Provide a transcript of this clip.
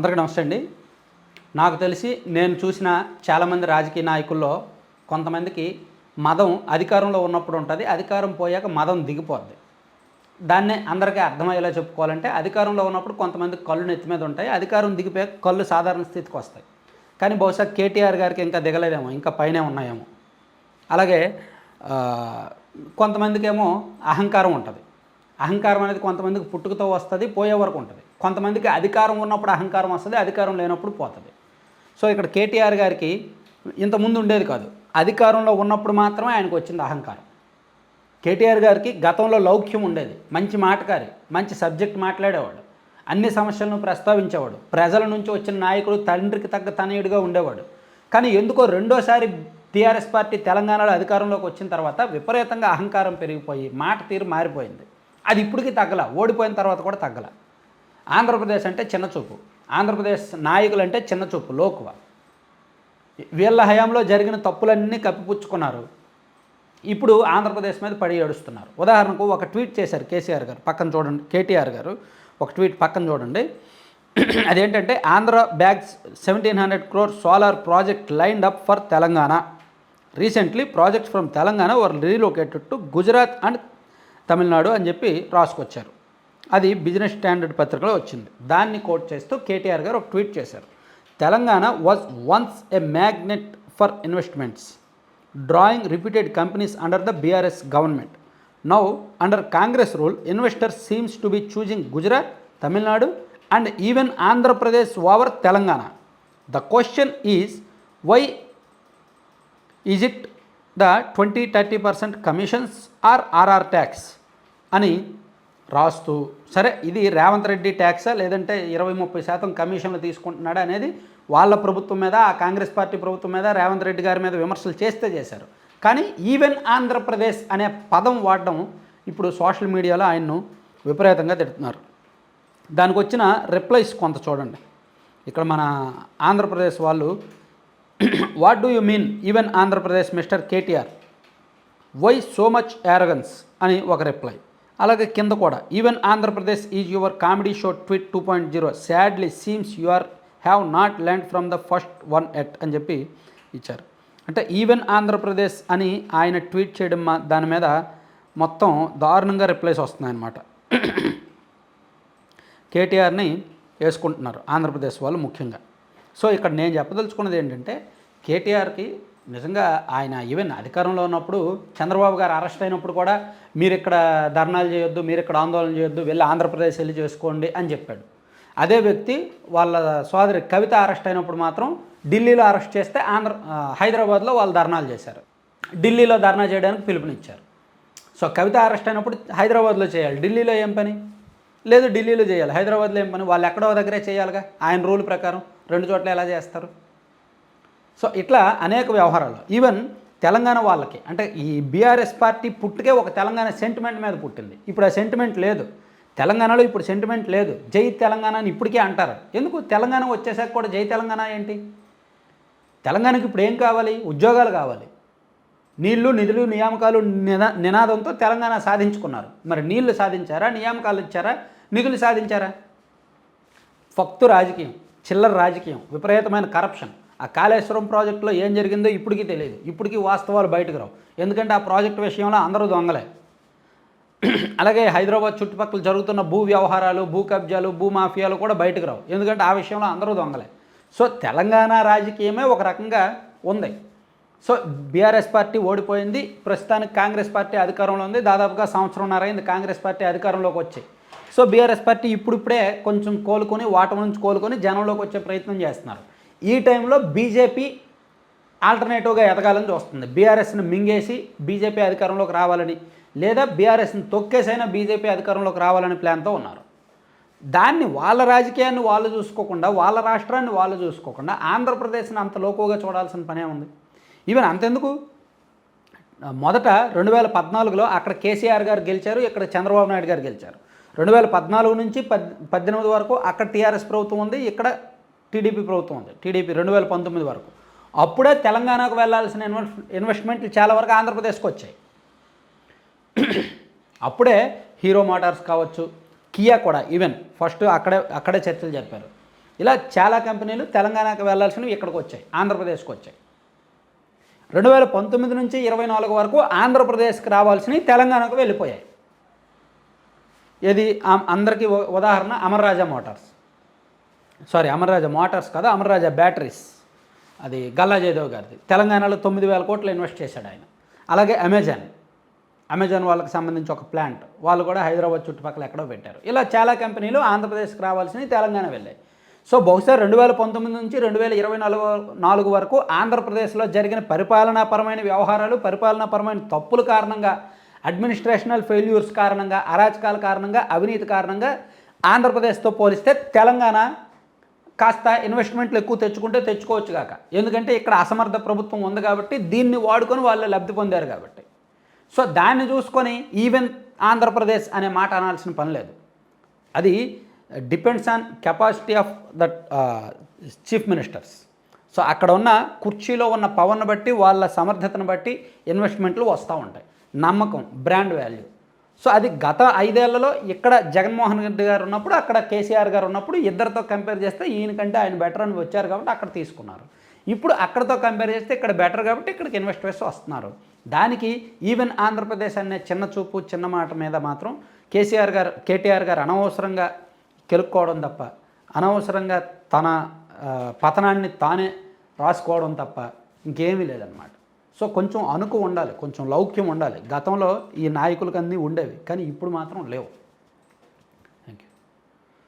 అందరికీ నమస్తే అండి. నాకు తెలిసి నేను చూసిన చాలామంది రాజకీయ నాయకుల్లో కొంతమందికి మదం అధికారంలో ఉన్నప్పుడు ఉంటుంది అధికారం పోయాక మదం దిగిపోద్ది. దాన్నే అందరికీ అర్థమయ్యేలా చెప్పుకోవాలంటే అధికారంలో ఉన్నప్పుడు కొంతమంది కళ్ళు నెత్తి మీద ఉంటాయి అధికారం దిగిపోయాక కళ్ళు సాధారణ స్థితికి వస్తాయి. కానీ బహుశా కేటీఆర్ గారికి ఇంకా దిగలేదేమో ఇంకా పైనే ఉన్నాయేమో. అలాగే కొంతమందికేమో అహంకారం ఉంటుంది. అహంకారం అనేది కొంతమందికి పుట్టుకతో వస్తుంది పోయే వరకు ఉంటుంది. కొంతమందికి అధికారం ఉన్నప్పుడు అహంకారం వస్తుంది అధికారం లేనప్పుడు పోతుంది. సో ఇక్కడ కేటీఆర్ గారికి ఇంతకుముందు ఉండేది కాదు. అధికారంలో ఉన్నప్పుడు మాత్రమే ఆయనకు వచ్చింది అహంకారం. కేటీఆర్ గారికి గతంలో లౌక్యం ఉండేది. మంచి మాటకారి మంచి సబ్జెక్ట్ మాట్లాడేవాడు. అన్ని సమస్యలను ప్రస్తావించేవాడు. ప్రజల నుంచి వచ్చిన నాయకుడు తండ్రికి తగ్గ తనయుడిగా ఉండేవాడు. కానీ ఎందుకో రెండోసారి టీఆర్ఎస్ పార్టీ తెలంగాణలో అధికారంలోకి వచ్చిన తర్వాత విపరీతంగా అహంకారం పెరిగిపోయి మాట తీరు మారిపోయింది. అది ఇప్పటికీ తగ్గల ఓడిపోయిన తర్వాత కూడా తగ్గల. ఆంధ్రప్రదేశ్ అంటే చిన్నచూపు ఆంధ్రప్రదేశ్ నాయకులు అంటే చిన్నచూపు లోకువ. వీళ్ళ హయాంలో జరిగిన తప్పులన్నీ కప్పిపుచ్చుకున్నారు. ఇప్పుడు ఆంధ్రప్రదేశ్ మీద పడి ఏడుస్తున్నారు. ఉదాహరణకు ఒక ట్వీట్ చేశారు కేసీఆర్ గారు పక్కన చూడండి కేటీఆర్ గారు. ఒక ట్వీట్ పక్కన చూడండి. అదేంటంటే Andhra bags seventeen hundred crore solar project lined up for Telangana. Recently projects from Telangana were relocated to Gujarat and Tamil Nadu అని చెప్పి రాసుకొచ్చారు. అది బిజినెస్ స్టాండర్డ్ పత్రికలో వచ్చింది. దాన్ని కోట్ చేస్తూ కేటీఆర్ గారు ఒక ట్వీట్ చేశారు. Telangana was once a magnet for investments drawing reputed companies under the BRS government now under Congress rule investor seems to be choosing Gujarat Tamil Nadu and even Andhra Pradesh over Telangana the question is why is it the twenty thirty percent commissions or RR tax అని రాస్తూ సరే ఇది రేవంత్ రెడ్డి ట్యాక్సా? లేదంటే ఇరవై ముప్పై శాతం కమిషన్లు తీసుకుంటున్నాడా అనేది వాళ్ళ ప్రభుత్వం మీద ఆ కాంగ్రెస్ పార్టీ ప్రభుత్వం మీద రేవంత్ రెడ్డి గారి మీద విమర్శలు చేస్తే చేశారు. కానీ ఈవెన్ ఆంధ్రప్రదేశ్ అనే పదం వాడడం ఇప్పుడు సోషల్ మీడియాలో ఆయన్ను విపరీతంగా తిడుతున్నారు. దానికి వచ్చిన రిప్లైస్ కొంత చూడండి. ఇక్కడ మన ఆంధ్రప్రదేశ్ వాళ్ళు what do you mean even Andhra Pradesh mister KTR why so much arrogance అని ఒక రిప్లై. అలాగే కింద కూడా. Even Andhra Pradesh is your comedy show tweet two point zero sadly seems you are have not land from the first one at అని చెప్పి ఇచ్చారు. అంటే even Andhra Pradesh అని ఆయన ట్వీట్ చేయడం మా- దాని మీద మొత్తం దారుణంగా రిప్లైస్ వస్తున్నాయన్నమాట కేటీఆర్ని వేసుకుంటున్నారు ఆంధ్రప్రదేశ్ వాళ్ళు ముఖ్యంగా. సో ఇక్కడ నేను చెప్పదలుచుకున్నది ఏంటంటే కేటీఆర్కి నిజంగా ఆయన ఈవెన్ అధికారంలో ఉన్నప్పుడు చంద్రబాబు గారు అరెస్ట్ అయినప్పుడు కూడా మీరు ఇక్కడ ధర్నాలు చేయొద్దు మీరు ఇక్కడ ఆందోళన చేయొద్దు వెళ్ళి ఆంధ్రప్రదేశ్ వెళ్ళి చేసుకోండి అని చెప్పాడు. అదే వ్యక్తి వాళ్ళ సోదరి కవిత అరెస్ట్ అయినప్పుడు మాత్రం ఢిల్లీలో అరెస్ట్ చేస్తే ఆంధ్ర హైదరాబాద్లో వాళ్ళు ధర్నాలు చేశారు. ఢిల్లీలో ధర్నా చేయడానికి పిలుపునిచ్చారు. సో కవిత అరెస్ట్ అయినప్పుడు హైదరాబాద్లో చేయాలి. ఢిల్లీలో ఏం పని? లేదు ఢిల్లీలో చేయాలి. హైదరాబాద్లో ఏం పని? వాళ్ళు ఎక్కడో దగ్గరే చేయాలిగా? ఆయన రూల్ ప్రకారం రెండు చోట్ల ఎలా చేస్తారు? సో ఇట్లా అనేక వ్యవహారాలు. ఈవెన్ తెలంగాణ వాళ్ళకి అంటే ఈ బీఆర్ఎస్ పార్టీ పుట్టుకే ఒక తెలంగాణ సెంటిమెంట్ మీద పుట్టింది. ఇప్పుడు ఆ సెంటిమెంట్ లేదు. తెలంగాణలో ఇప్పుడు సెంటిమెంట్ లేదు. జై తెలంగాణ అని ఇప్పటికే అంటారు. ఎందుకు? తెలంగాణ వచ్చేసాక కూడా జై తెలంగాణ ఏంటి? తెలంగాణకి ఇప్పుడు ఏం కావాలి? ఉద్యోగాలు కావాలి. నీళ్ళు నిధులు నియామకాలు నినా నినాదంతో తెలంగాణ సాధించుకున్నారు. మరి నీళ్ళు సాధించారా? నియామకాలు ఇచ్చారా? నిధులు సాధించారా? ఫక్తు రాజకీయం చిల్లర రాజకీయం విపరీతమైన కరప్షన్ ఆ కాళేశ్వరం ప్రాజెక్టులో ఏం జరిగిందో ఇప్పటికీ తెలియదు. ఇప్పటికీ వాస్తవాలు బయటకు రావు. ఎందుకంటే ఆ ప్రాజెక్టు విషయంలో అందరూ దొంగలే. అలాగే హైదరాబాద్ చుట్టుపక్కల జరుగుతున్న భూ వ్యవహారాలు భూ కబ్జాలు భూ మాఫియాలు కూడా బయటకు రావు. ఎందుకంటే ఆ విషయంలో అందరూ దొంగలే. సో తెలంగాణ రాజకీయమే ఒక రకంగా ఉంది. సో బీఆర్ఎస్ పార్టీ ఓడిపోయింది. ప్రస్తుతానికి కాంగ్రెస్ పార్టీ అధికారంలో ఉంది. దాదాపుగా సంవత్సరంన్నర అయింది కాంగ్రెస్ పార్టీ అధికారంలోకి వచ్చాయి సో బీఆర్ఎస్ పార్టీ ఇప్పుడిప్పుడే కొంచెం కోలుకొని వాటం నుంచి కోలుకొని జనంలోకి వచ్చే ప్రయత్నం చేస్తున్నారు. ఈ టైంలో బీజేపీ ఆల్టర్నేటివ్గా ఎదగాలని చూస్తుంది. బీఆర్ఎస్ని మింగేసి బీజేపీ అధికారంలోకి రావాలని లేదా బీఆర్ఎస్ని తొక్కేసైనా బీజేపీ అధికారంలోకి రావాలని ప్లాన్తో ఉన్నారు. దాన్ని వాళ్ళ రాజకీయాన్ని వాళ్ళు చూసుకోకుండా వాళ్ళ రాష్ట్రాన్ని వాళ్ళు చూసుకోకుండా ఆంధ్రప్రదేశ్ని అంత లోకోగా చూడాల్సిన పనే ఉంది. ఈవెన్ అంతెందుకు? మొదట రెండు వేల పద్నాలుగులో అక్కడ కేసీఆర్ గారు గెలిచారు ఇక్కడ చంద్రబాబు నాయుడు గారు గెలిచారు. రెండు వేల పద్నాలుగు నుంచి పద్ పద్దెనిమిది వరకు అక్కడ టీఆర్ఎస్ ప్రభుత్వం ఉంది ఇక్కడ టీడీపీ ప్రభుత్వం ఉంది. టీడీపీ రెండు వేల పంతొమ్మిది వరకు. అప్పుడే తెలంగాణకు వెళ్ళాల్సిన ఇన్వెస్ట్ ఇన్వెస్ట్మెంట్లు చాలా వరకు ఆంధ్రప్రదేశ్కి వచ్చాయి. అప్పుడే హీరో మోటార్స్ కావచ్చు కియా కూడా ఈవెన్ ఫస్ట్ అక్కడే అక్కడే చర్చలు జరిపారు. ఇలా చాలా కంపెనీలు తెలంగాణకు వెళ్ళాల్సినవి ఇక్కడికి వచ్చాయి ఆంధ్రప్రదేశ్కి వచ్చాయి. రెండు వేల పంతొమ్మిది నుంచి ఇరవై నాలుగు వరకు ఆంధ్రప్రదేశ్కి రావాల్సినవి తెలంగాణకు వెళ్ళిపోయాయి. ఇది అందరికీ ఉ- ఉదాహరణ Amara Raja motors. Sorry Amara Raja motors కదా అమర్రాజా బ్యాటరీస్. అది గల్లా జయదేవ్ గారిది. తెలంగాణలో తొమ్మిది వేల కోట్లు ఇన్వెస్ట్ చేశాడు ఆయన. అలాగే అమెజాన్. అమెజాన్ వాళ్ళకి సంబంధించి ఒక ప్లాంట్. వాళ్ళు కూడా హైదరాబాద్ చుట్టుపక్కల ఎక్కడో పెట్టారు. ఇలా చాలా కంపెనీలు ఆంధ్రప్రదేశ్కి రావాల్సినవి తెలంగాణ వెళ్ళాయి. సో బహుశా రెండు వేల పంతొమ్మిది నుంచి రెండు వేల ఇరవై నాలుగు నాలుగు వరకు ఆంధ్రప్రదేశ్లో జరిగిన పరిపాలనాపరమైన వ్యవహారాలు పరిపాలనాపరమైన తప్పుల కారణంగా అడ్మినిస్ట్రేషనల్ ఫెయిల్యూర్స్ కారణంగా అరాచకాల కారణంగా అవినీతి కారణంగా ఆంధ్రప్రదేశ్తో పోలిస్తే తెలంగాణ కాస్త ఇన్వెస్ట్మెంట్లు ఎక్కువ తెచ్చుకుంటే తెచ్చుకోవచ్చు కాక. ఎందుకంటే ఇక్కడ అసమర్థ ప్రభుత్వం ఉంది కాబట్టి దీన్ని వాడుకొని వాళ్ళు లబ్ధి పొందారు కాబట్టి. సో దాన్ని చూసుకొని ఈవెన్ ఆంధ్రప్రదేశ్ అనే మాట అనాల్సిన పని లేదు. అది depends on capacity of that chief ministers so అక్కడ ఉన్న కుర్చీలో ఉన్న పవర్ని బట్టి వాళ్ళ సమర్థతను బట్టి ఇన్వెస్ట్మెంట్లు వస్తూ ఉంటాయి. నమ్మకం బ్రాండ్ వాల్యూ సో అది గత ఐదేళ్ళలో ఇక్కడ జగన్మోహన్ రెడ్డి గారు ఉన్నప్పుడు అక్కడ కేసీఆర్ గారు ఉన్నప్పుడు ఇద్దరితో కంపేర్ చేస్తే ఈయనకంటే ఆయన బెటర్ అని వచ్చారు కాబట్టి అక్కడ తీసుకున్నారు. ఇప్పుడు అక్కడతో కంపేర్ చేస్తే ఇక్కడ బెటర్ కాబట్టి ఇక్కడికి ఇన్వెస్టర్స్ వస్తున్నారు. దానికి ఈవెన్ ఆంధ్రప్రదేశ్ అనే చిన్న చూపు చిన్న మాట మీద మాత్రం కేసీఆర్ గారు కేటీఆర్ గారు అనవసరంగా కెలుక్కోవడం తప్ప అనవసరంగా తన పతనాన్ని తానే రాసుకోవడం తప్ప ఇంకేమీ లేదన్నమాట. సో కొంచెం అణుకు ఉండాలి కొంచెం లౌక్యం ఉండాలి. గతంలో ఈ నాయకులకన్నీ ఉండేవి కానీ ఇప్పుడు మాత్రం లేవు.